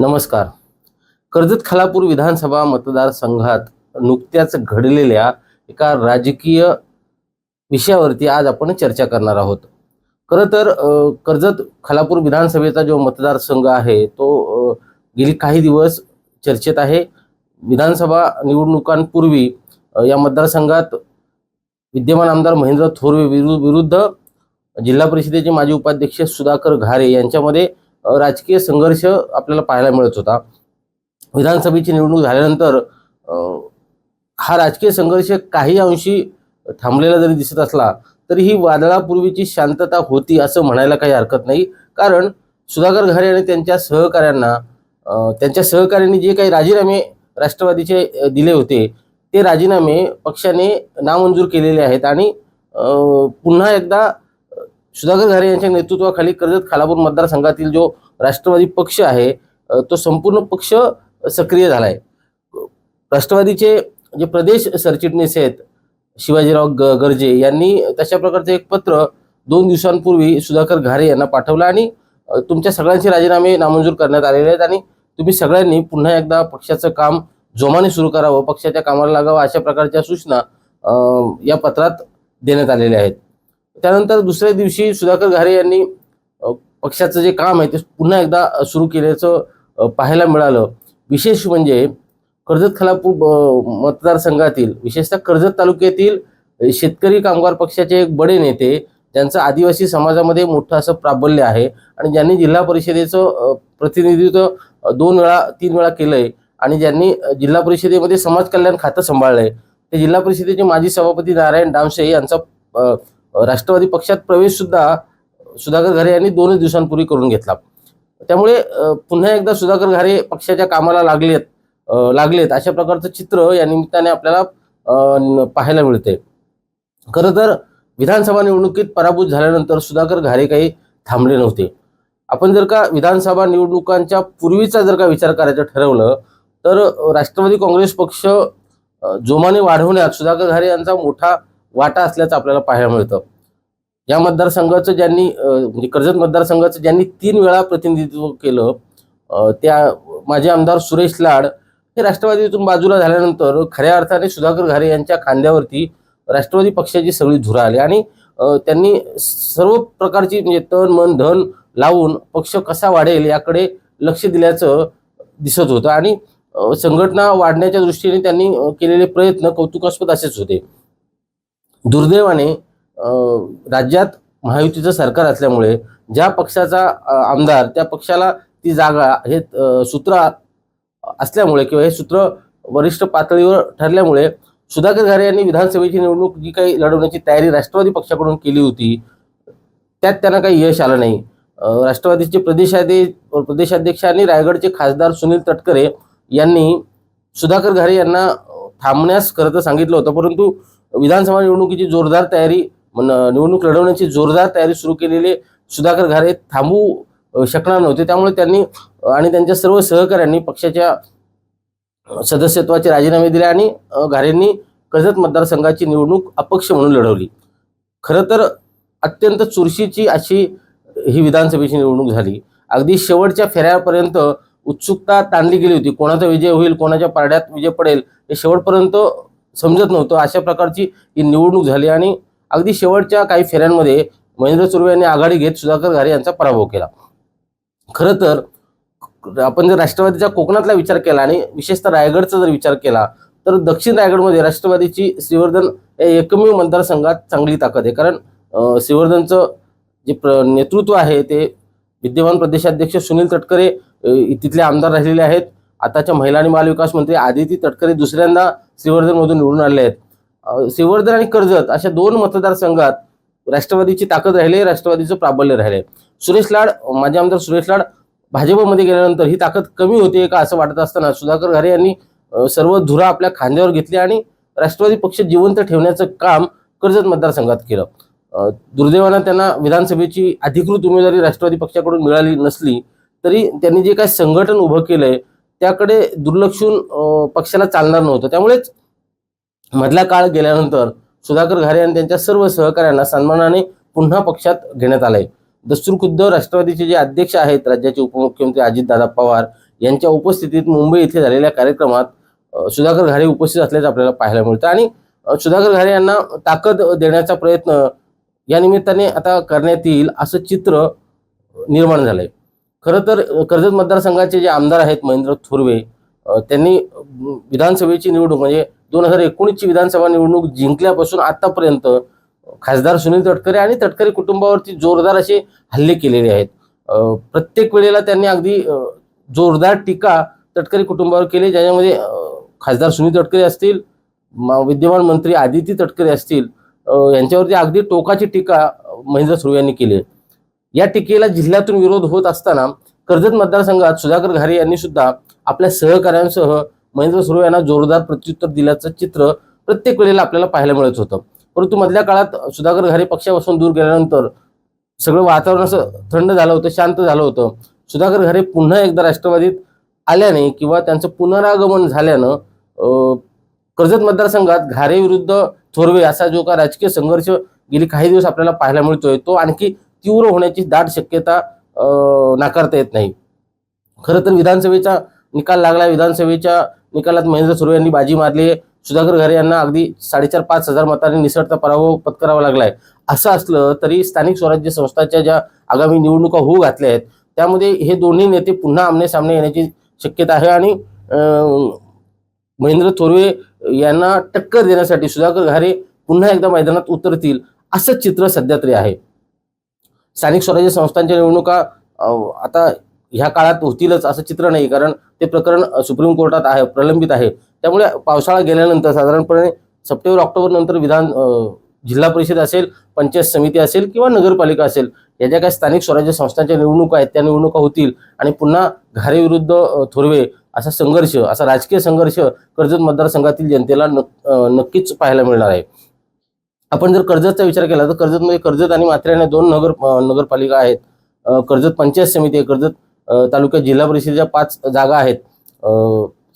नमस्कार. कर्जत खालापूर विधानसभा मतदारसंघात नुकत्याच घडलेल्या एका राजकीय विषयावरती आज आपण चर्चा करणार आहोत. खरं तर कर्जत खालापूर विधानसभेचा जो मतदारसंघ आहे तो गेली काही दिवस चर्चेत आहे. विधानसभा निवडणुकांपूर्वी या मतदारसंघात विद्यमान आमदार महेंद्र थोरवे विरु विरुद्ध जिल्हा परिषदेचे माजी उपाध्यक्ष सुधाकर घारे यांच्यामध्ये राजकीय संघर्ष आपल्याला पाहायला मिळत होता. विधानसभेची निवडणूक झाल्यानंतर हा राजकीय संघर्ष काही अंशी थांबलेला जरी दिसत असला तरी ही वादळापूर्वीची शांतता होती असं म्हणायला काही हरकत नाही. कारण सुधाकर घरे आणि त्यांच्या सहकाऱ्यांना त्यांच्या सहकाऱ्यांनी जे काही राजीनामे राष्ट्रवादीचे दिले होते ते राजीनामे पक्षाने नामंजूर केलेले आहेत. आणि पुन्हा एकदा सुधाकर घारे यांच्या नेतृत्वाखाली कर्जत खालापूर मतदारसंघातील जो राष्ट्रवादी पक्ष आहे तो संपूर्ण पक्ष सक्रिय झाला आहे राष्ट्रवादीचे जे प्रदेश सरचिटणीस आहेत शिवाजीराव ग गर्जे यांनी तशा प्रकारचं एक पत्र दोन दिवसांपूर्वी सुधाकर घारे यांना पाठवलं आणि तुमच्या सगळ्यांचे राजीनामे नामंजूर करण्यात आलेले आहेत आणि तुम्ही सगळ्यांनी पुन्हा एकदा पक्षाचं काम जोमाने सुरू करावं पक्षाच्या कामाला लागावं अशा प्रकारच्या सूचना या पत्रात देण्यात आलेल्या आहेत. त्यानंतर दुसऱ्या दिवशी सुधाकर घारे यांनी पक्षाचं जे काम आहे ते पुन्हा एकदा सुरू केल्याचं पाहायला मिळालं. विशेष म्हणजे कर्जत खालापूर मतदारसंघातील विशेषतः कर्जत तालुक्यातील शेतकरी कामगार पक्षाचे एक बडे नेते ज्यांचं आदिवासी समाजामध्ये मोठं असं प्राबल्य आहे आणि ज्यांनी जिल्हा परिषदेचं प्रतिनिधित्व दोन वेळा तीन वेळा केलंय आणि ज्यांनी जिल्हा परिषदेमध्ये समाज कल्याण खातं सांभाळलंय. ते जिल्हा परिषदेचे माजी सभापती नारायण डामसे यांचा राष्ट्रवादी पक्षात प्रवेश सुद्धा सुधाकर घारे यांनी दोनच दिवसांपूर्वी करून घेतला. त्यामुळे पुन्हा एकदा सुधाकर घारे पक्षाच्या कामाला लागलेत लागलेत अशा प्रकारचं चित्र या निमित्ताने आपल्याला पाहायला मिळते खरं तर विधानसभा निवडणुकीत पराभूत झाल्यानंतर सुधाकर घारे काही थांबले नव्हते. आपण जर का विधानसभा निवडणुकांच्या पूर्वीचा जर का विचार करायचं ठरवलं तर राष्ट्रवादी काँग्रेस पक्ष जोमाने वाढवण्यात सुधाकर घारे यांचा मोठा वाटा असल्याचं आपल्याला पाहायला मिळतं. या मतदारसंघाचं ज्यांनी म्हणजे कर्जत मतदारसंघाचं ज्यांनी तीन वेळा प्रतिनिधित्व केलं त्या माजी आमदार सुरेश लाड हे राष्ट्रवादीतून बाजूला झाल्यानंतर खऱ्या अर्थाने सुधाकर घारे यांच्या खांद्यावरती राष्ट्रवादी पक्षाची सगळी धुरा आली. आणि त्यांनी सर्व प्रकारची म्हणजे तन मन धन लावून पक्ष कसा वाढेल याकडे लक्ष दिल्याचं दिसत होतं. आणि संघटना वाढण्याच्या दृष्टीने त्यांनी केलेले प्रयत्न कौतुकास्पद असेच होते. दुर्दैवाने राज्यात महायुतीचं सरकार असल्यामुळे ज्या पक्षाचा आमदार त्या पक्षाला ती जागा हे सूत्र असल्यामुळे किंवा हे सूत्र वरिष्ठ पातळीवर ठरल्यामुळे सुधाकर घारे यांनी विधानसभेची निवडणूक जी काही लढवण्याची तयारी राष्ट्रवादी पक्षाकडून केली होती त्यात त्यांना काही यश आलं नाही. राष्ट्रवादीचे प्रदेशाधे प्रदेशाध्यक्ष आणि रायगडचे खासदार सुनील तटकरे यांनी सुधाकर घारे यांना थांबण्यास खरं तर सांगितलं होतं परंतु विधानसभा निवडणुकीची जोरदार तयारी मन- निवडणूक लढवण्याची जोरदार तयारी सुरू केलेले सुधाकर घारे थांबू शकणार नव्हते. त्यामुळे त्यांनी आणि त्यांच्या सर्व सहकाऱ्यांनी पक्षाच्या सदस्यत्वाचे राजीनामे दिले आणि घारेंनी कर्जत मतदारसंघाची निवडणूक अपक्ष म्हणून लढवली. खरं तर अत्यंत चुरशीची अशी ही विधानसभेची निवडणूक झाली. अगदी शेवटच्या फेऱ्यापर्यंत उत्सुकता ताणली गेली होती. कोणाचा विजय होईल कोणाच्या पारड्यात विजय पडेल हे शेवटपर्यंत समजत नव्हतं. अशा प्रकारची ही निवडणूक झाली आणि अगदी शेवटच्या काही फेऱ्यांमध्ये महेंद्र सुर्वे यांनी आघाडी घेत सुधाकर घारे यांचा पराभव केला. खरं तर आपण जर राष्ट्रवादीच्या कोकणातला विचार केला आणि विशेषतः रायगडचा जर विचार केला तर दक्षिण रायगडमध्ये राष्ट्रवादीची श्रीवर्धन या एकमेव मतदारसंघात चांगली ताकद आहे. कारण श्रीवर्धनचं जे प्र नेतृत्व आहे ते विद्यमान प्रदेशाध्यक्ष सुनील तटकरे तिथले आमदार राहिलेले आहेत. आताच्या महिला आणि बालविकास मंत्री आदिती तटकरे दुसऱ्यांदा श्रीवर्धनमधून निवडून आले आहेत. श्रीवर्धन आणि कर्जत अशा दोन मतदारसंघात राष्ट्रवादीची ताकद राहिली राष्ट्रवादीचं प्राबल्य राहिले. सुरेश लाड माजी आमदार सुरेश लाड भाजपमध्ये गेल्यानंतर ही ताकद कमी होते का असं वाटत असताना सुधाकर घारे यांनी सर्व धुरा आपल्या खांद्यावर घेतली आणि राष्ट्रवादी पक्ष जिवंत ठेवण्याचं काम कर्जत मतदारसंघात केलं. दुर्दैवानं त्यांना विधानसभेची अधिकृत उमेदवारी राष्ट्रवादी पक्षाकडून मिळाली नसली तरी त्यांनी जे काही संघटन उभं केलंय त्याकडे दुर्लक्षून पक्षाला चालणार नव्हतं. त्यामुळेच मधला काळ गेल्यानंतर सुधाकर घारे आणि त्यांच्या सर्व सहकाऱ्यांना सन्मानाने पुन्हा पक्षात घेण्यात आलंय. दस्तूर खुद्द राष्ट्रवादीचे जे अध्यक्ष आहेत राज्याचे उपमुख्यमंत्री अजितदादा पवार यांच्या उपस्थितीत मुंबई येथे झालेल्या कार्यक्रमात सुधाकर घारे उपस्थित असल्याचं आपल्याला पाहायला मिळतं. आणि सुधाकर घारे यांना ताकद देण्याचा प्रयत्न या निमित्ताने आता करण्यात येईल असं चित्र निर्माण झालंय. खरं तर कर्जत मतदारसंघाचे जे आमदार आहेत महेंद्र थोरवे त्यांनी विधानसभेची निवडणूक म्हणजे दोन हजार एकोणीसची विधानसभा निवडणूक जिंकल्यापासून आतापर्यंत खासदार सुनील तटकरे आणि तटकरे कुटुंबावरती जोरदार असे हल्ले केलेले आहेत प्रत्येक वेळेला त्यांनी अगदी जोरदार टीका तटकरे कुटुंबावर केली ज्याच्यामध्ये खासदार सुनील तटकरे असतील विद्यमान मंत्री आदिती तटकरे असतील यांच्यावरती अगदी टोकाची टीका महेंद्र सुर्वे यांनी केली आहे. या टीकेला जिल्ह्यातून विरोध होत असताना कर्जत मतदारसंघात सुधाकर घारे यांनी सुद्धा आपल्या सहकाऱ्यांसह महेंद्र सुर्वे यांना जोरदार प्रत्युत्तर दिल्याचं चित्र प्रत्येक वेळेला आपल्याला पाहायला मिळत होतं. परंतु मधल्या काळात सुधाकर घारे पक्षापासून दूर गेल्यानंतर सगळं वातावरण असं थंड झालं होतं शांत झालं होतं. सुधाकर घारे पुन्हा एकदा राष्ट्रवादीत आल्याने किंवा त्यांचं पुनरागमन झाल्यानं कर्जत मतदारसंघात घारे विरुद्ध थोरवे असा जो का राजकीय संघर्ष गेली काही दिवस आपल्याला पाहायला मिळतोय तो आणखी तीव्र होण्याची दाट शक्यता नाकारता येत नाही. खरं तर विधानसभेचा निकाल लागला विधानसभेच्या निकालात महेंद्र सुर्वे यांनी बाजी मारली. आहे सुधाकर घरे यांना अगदी साडेचार पाच हजार मतांनी निसटता पराभव पत्करावा लागलाय. असं असलं तरी स्थानिक स्वराज्य संस्थांच्या ज्या आगामी निवडणुका होऊ घातल्या आहेत त्यामध्ये हे दोन्ही नेते पुन्हा आमने सामने येण्याची शक्यता आहे आणि महेंद्र थोरवे यांना टक्कर देण्यासाठी सुधाकर घारे पुन्हा एकदा मैदानात उतरतील असं चित्र सध्या तरी आहे. स्थानिक स्वराज्य संस्थांच्या निवडणुका आता ह्या काळात होतीलच असं चित्र नाही. कारण ते प्रकरण सुप्रीम कोर्टात आहे प्रलंबित आहे. त्यामुळे पावसाळा गेल्यानंतर साधारणपणे सप्टेंबर ऑक्टोबर नंतर विधान जिल्हा परिषद असेल पंचायत समिती असेल किंवा नगरपालिका असेल या ज्या काही स्थानिक स्वराज्य संस्थांच्या निवडणुका आहेत त्या निवडणुका होतील आणि पुन्हा घारे विरुद्ध थोरवे असा संघर्ष असा राजकीय संघर्ष कर्जत मतदारसंघातील जनतेला नक्कीच पाहायला मिळणार आहे. आपण जर कर्जतचा विचार केला तर कर्जतमध्ये म्हणजे कर्जत आणि माथेरान या दोन नगर नगरपालिका आहेत. कर्जत पंचायत समिती आहे कर्जत तालुक्यात जिल्हा परिषदेच्या पाच जागा आहेत.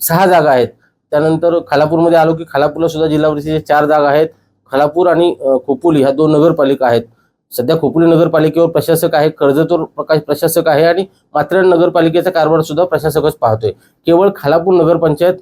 सहा जागा आहेत. त्यानंतर खालापूरमध्ये आलो की खालापूरला सुद्धा जिल्हा परिषदेच्या चार जागा आहेत. खालापूर आणि खोपोली ह्या दोन नगरपालिका आहेत. सध्या खोपोली नगरपालिकेवर प्रशासक आहे कर्जतवर प्रकाश प्रशासक आहे आणि मात्र नगरपालिकेचा कारभार सुद्धा प्रशासकच पाहतोय. केवळ खालापूर नगरपंचायत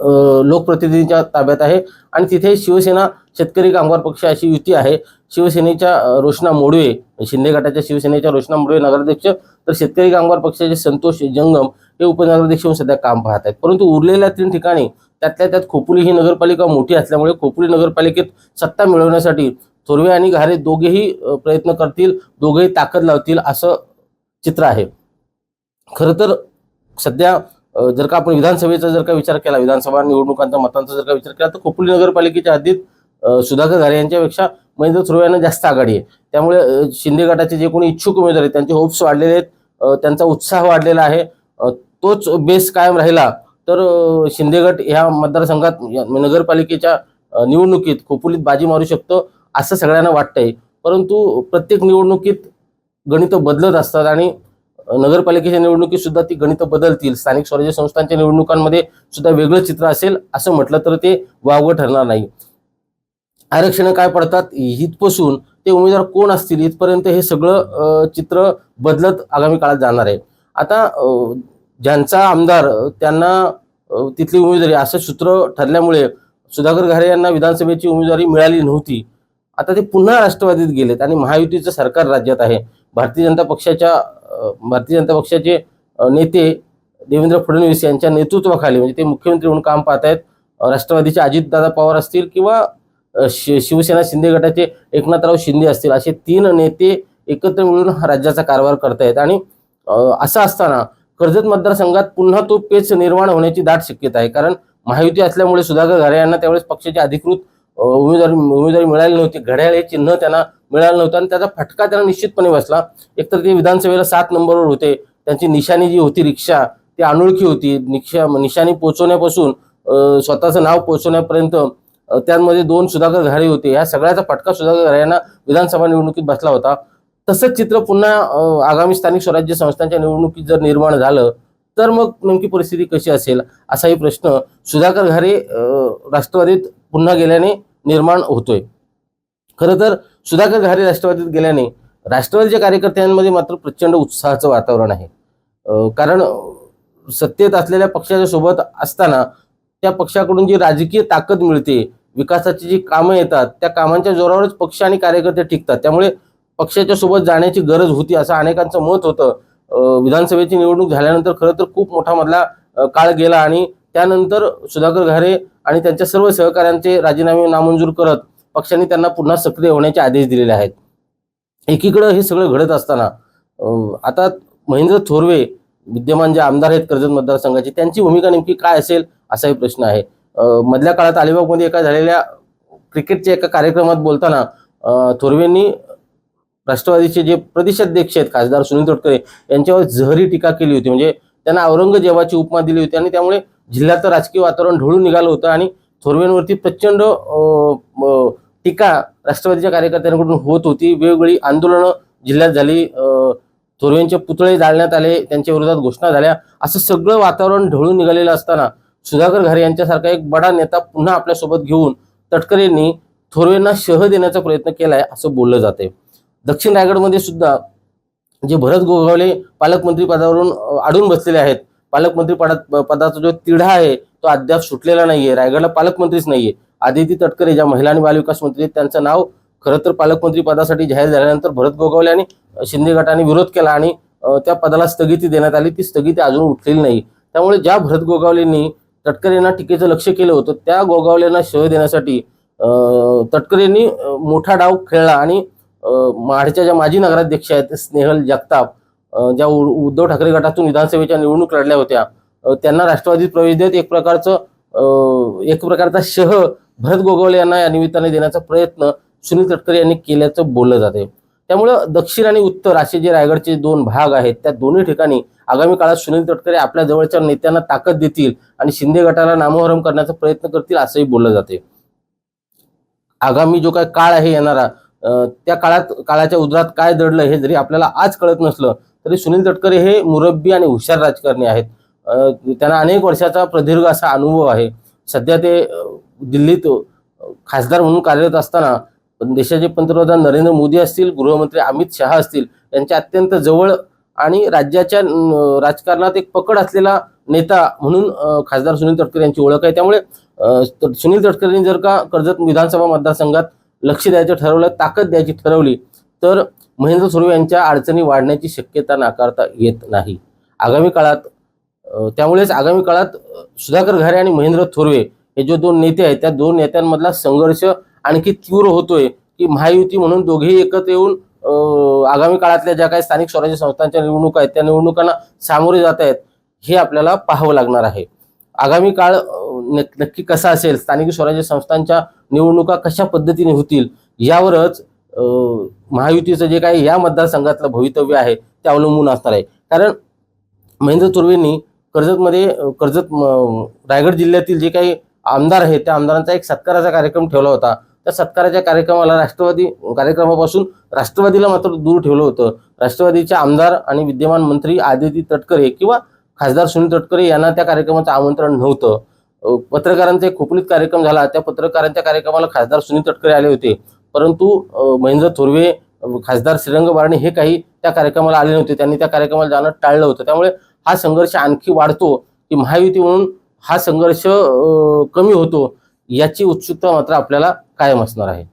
लोकप्रतिनिधींच्या ताब्यात आहे. आणि तिथे शिवसेना शेतकरी कामगार पक्ष अशी युती आहे. शिवसेनेच्या रोषणा मोडवे शिंदे गटाच्या शिवसेनेच्या रोषणा मोडवे नगराध्यक्ष तर शेतकरी कामगार पक्षाचे संतोष जंगम हे उपनगराध्यक्ष म्हणून सध्या काम पाहत आहेत. परंतु उरलेल्या तीन ठिकाणी त्यातल्या त्यात खोपोली ही नगरपालिका मोठी असल्यामुळे खोपोली नगरपालिकेत सत्ता मिळवण्यासाठी थोरवे आणि घारे दोघेही प्रयत्न करतील दोघेही ताकद लावतील असं चित्र आहे. खरं तर सध्या जर का आपण विधानसभेचा जर का विचार केला विधानसभा निवडणुकांचा मतांचा जर का विचार केला तर खोपोली नगरपालिकेच्या हद्दीत सुधाकर घारे यांच्यापेक्षा महेंद्र थोरवे यांना जास्त आघाडी आहे. त्यामुळे शिंदे गटाचे जे कोणी इच्छुक उमेदवार आहेत त्यांचे होप्स वाढलेले आहेत त्यांचा उत्साह वाढलेला आहे तोच बेस कायम राहिला तर शिंदे गट ह्या मतदारसंघात नगरपालिकेच्या निवडणुकीत खोपोलीत बाजी मारू शकतो असं सगळ्यांना वाटतंय. परंतु प्रत्येक निवडणुकीत गणितं बदलत असतात आणि नगरपालिकेच्या निवडणुकीत सुद्धा ती गणितं बदलतील. स्थानिक स्वराज्य संस्थांच्या निवडणुकांमध्ये सुद्धा वेगळं चित्र असेल असं म्हटलं तर ते वावगं ठरणार नाही. आरक्षण काय पडतात? इथपासून ते उमेदवार कोण असतील? इथपर्यंत हे सगळं चित्र बदलत आगामी काळात जाणार आहे. आता ज्यांचा आमदार त्यांना तिथली उमेदवारी असं सूत्र ठरल्यामुळे सुधाकर घारे यांना विधानसभेची उमेदवारी मिळाली नव्हती. आता ते पुन्हा राष्ट्रवादीत गेलेत आणि महायुतीचं सरकार राज्यात आहे. भारतीय जनता पक्षाच्या भारतीय जनता पक्षाचे नेते देवेंद्र फडणवीस यांच्या नेतृत्वाखाली म्हणजे ते मुख्यमंत्री म्हणून काम पाहत आहेत राष्ट्रवादीचे अजितदादा पवार असतील किंवा शि- शिवसेना शिंदे गटाचे एकनाथराव शिंदे असतील असे तीन नेते एकत्र मिळून हा राज्याचा कारभार करतायत. आणि असं असताना कर्जत मतदारसंघात पुन्हा तो पेच निर्माण होण्याची दाट शक्यता आहे. कारण महायुती असल्यामुळे सुधाकर घरे यांना त्यावेळेस पक्षाचे अधिकृत उमेदवारी उमेदवारी मिळाली नव्हती. घड्याळ हे चिन्ह त्यांना मिळालं नव्हतं आणि त्याचा फटका त्यांना निश्चितपणे बसला. एकतर ते विधानसभेला सात नंबरवर होते. त्यांची निशाणी जी होती रिक्षा ती अनोळखी होती. निक्षा निशाणी पोचवण्यापासून स्वतःचं नाव पोचवण्यापर्यंत त्यांमध्ये त्यामध्ये दोन सुधाकर घारे होते. या सगळ्याचा फटका सुधाकर घारे यांना विधानसभा निवडणुकीत बसला होता. तसंच चित्र पुन्हा आगामी स्थानिक स्वराज्य संस्थांच्या निवडणुकीत जर निर्माण झालं तर मग नेमकी परिस्थिती कशी असेल? असाही प्रश्न सुधाकर घारे राष्ट्रवादीत पुन्हा गेल्याने निर्माण होतोय. खरं तर सुधाकर घारे राष्ट्रवादीत गेल्याने राष्ट्रवादीच्या कार्यकर्त्यांमध्ये मात्र प्रचंड उत्साहाचं वातावरण आहे. कारण सत्तेत असलेल्या पक्षाच्या सोबत असताना त्या पक्षाकडून जी राजकीय ताकद मिळते विकासाची जी कामं येतात त्या कामांच्या जोरावरच पक्ष आणि कार्यकर्ते टिकतात. त्यामुळे पक्षाच्या सोबत जाण्याची गरज होती असं अनेकांचं मत होतं. विधानसभेची निवडणूक झाल्यानंतर खरं तर खूप मोठा मधला काळ गेला आणि त्यानंतर सुधाकर घारे आणि त्यांच्या सर्व सहकाऱ्यांचे राजीनामे नामंजूर करत पक्षाने त्यांना पुन्हा सक्रिय होण्याचे आदेश दिलेले आहेत. एकीकडं हे सगळं घडत असताना आता महेंद्र थोरवे विद्यमान जे आमदार आहेत कर्जत मतदारसंघाचे त्यांची भूमिका नेमकी काय असेल असाही प्रश्न आहे. मधल्या काळात अलिबागमध्ये एका झालेल्या क्रिकेटच्या एका कार्यक्रमात बोलताना थोरवेंनी राष्ट्रवादीचे जे प्रदेशाध्यक्ष आहेत खासदार सुनील तटकरे यांच्यावर जहरी टीका केली होती. म्हणजे त्यांना औरंगजेबाची उपमा दिली होती आणि त्यामुळे जिल्ह्याचं राजकीय वातावरण ढळून निघालं होतं आणि थोरवेंवरती प्रचंड टीका राष्ट्रवादीच्या कार्यकर्त्यांकडून होत होती. वेगवेगळी आंदोलनं जिल्ह्यात झाली. थोरवेंचे पुतळे जाळण्यात आले त्यांच्या विरोधात घोषणा झाल्या. असं सगळं वातावरण ढळून निघालेलं असताना सुधाकर घारे यांच्यासारखा एक बडा नेता पुन्हा आपल्यासोबत घेऊन तटकरेंनी थोरवेंना शह देण्याचा प्रयत्न केलाय असं बोललं जाते दक्षिण रायगडमध्ये सुद्धा जे भरत गोगावले पालकमंत्री पदावरून अडून बसलेले आहेत पालकमंत्री पदाचा जो तिढा आहे तो अद्याप सुटलेला नाहीये. रायगडला पालकमंत्रीच नाहीये. आदिती तटकरे ज्या महिला आणि बालविकास मंत्री आहेत त्यांचं नाव खरं तर पालकमंत्री पदासाठी जाहीर झाल्यानंतर भरत गोगावले आणि शिंदे गटाने विरोध केला आणि त्या पदाला स्थगिती देण्यात आली. ती स्थगिती अजून उठलेली नाही. त्यामुळे ज्या भरत गोगावलेंनी तटकरेंना टीकेचं लक्ष केलं होतं त्या गोगावलेंना शय देण्यासाठी तटकरेंनी मोठा डाव खेळला आणि अं, महाडच्या ज्या माजी नगराध्यक्ष आहेत स्नेहल जगताप ज्या उद्धव ठाकरे गटातून विधानसभेच्या निवडणूक लढल्या होत्या त्यांना राष्ट्रवादीत प्रवेश देत एक प्रकारचं अं, एक प्रकारचा शह भरत गोगवले यांना या निमित्ताने देण्याचा प्रयत्न सुनील तटकरे यांनी केल्याचं बोललं जाते. त्यामुळं दक्षिण आणि उत्तर असे जे रायगडचे दोन भाग आहेत त्या दोन्ही ठिकाणी आगामी काळात सुनील तटकरे आपल्या जवळच्या नेत्यांना ताकद देतील आणि शिंदे गटाला नामोहरम करण्याचा प्रयत्न करतील असंही बोललं जाते. आगामी जो काय काळ आहे येणारा त्या काळात काळाच्या उदरात काय दडलं हे जरी आपल्याला आज कळत नसलं तरी सुनील तटकरे हे मुरब्बी आणि हुशार राजकारणी आहेत. त्यांना अनेक वर्षाचा प्रदीर्घ असा अनुभव आहे. सध्या ते दिल्लीत खासदार म्हणून कार्यरत असताना देशाचे पंतप्रधान नरेंद्र मोदी असतील गृहमंत्री अमित शहा असतील यांच्या अत्यंत जवळ आणि राज्याच्या राजकारणात एक पकड असलेला नेता म्हणून खासदार सुनील तटकरे यांची ओळख आहे. त्यामुळे सुनील तटकरेंनी जर का कर्जत विधानसभा मतदारसंघात लक्ष द्यायचं ठरवलं ताकद द्यायची ठरवली तर महेंद्र थोरवे यांच्या अडचणी वाढण्याची शक्यता नाकारता येत नाही. आगामी काळात त्यामुळेच आगामी काळात सुधाकर घारे आणि महेंद्र थोरवे हे जे दोन नेते आहेत त्या दोन नेत्यांमधला संघर्ष आणखी तीव्र होतोय की महायुती म्हणून दोघेही एकत्र येऊन आगामी काळातल्या ज्या काही स्थानिक स्वराज्य संस्थांच्या निवडणुका आहेत त्या निवडणुकांना सामोरे जात आहेत हे आपल्याला पाहावं लागणार आहे. आगामी काळ नक्की कसा असेल? स्थानिक स्वराज्य संस्थांच्या निवडणुका कशा पद्धतीने होतील? यावरच महायुतीचं जे काही या मतदारसंघातलं भवितव्य आहे ते अवलंबून असणार आहे. कारण महेंद्र तुर्वेंनी कर्जतमध्ये कर्जत रायगड जिल्ह्यातील जे काही आमदार आहेत त्या आमदारांचा एक सत्काराचा कार्यक्रम ठेवला होता. त्या सत्काराच्या कार्यक्रमाला राष्ट्रवादी कार्यक्रमापासून राष्ट्रवादीला मात्र दूर ठेवलं होतं. राष्ट्रवादीचे आमदार आणि विद्यमान मंत्री आदिती तटकरे किंवा खासदार सुनील तटकरे यांना त्या कार्यक्रमाचं आमंत्रण नव्हतं. पत्रकारांचा एक खुपलीत कार्यक्रम झाला. त्या पत्रकारांच्या कार्यक्रमाला खासदार सुनील तटकरे आले होते. परंतु महेंद्र थोरवे खासदार श्रीरंग बारणे हे काही त्या कार्यक्रमाला आले नव्हते. त्यांनी त्या कार्यक्रमाला जाणं टाळलं होतं. त्यामुळे हा संघर्ष आणखी वाढतो की महायुती म्हणून हा संघर्ष कमी होतो याची उत्सुकता मात्र आपल्याला कायम असणार आहे.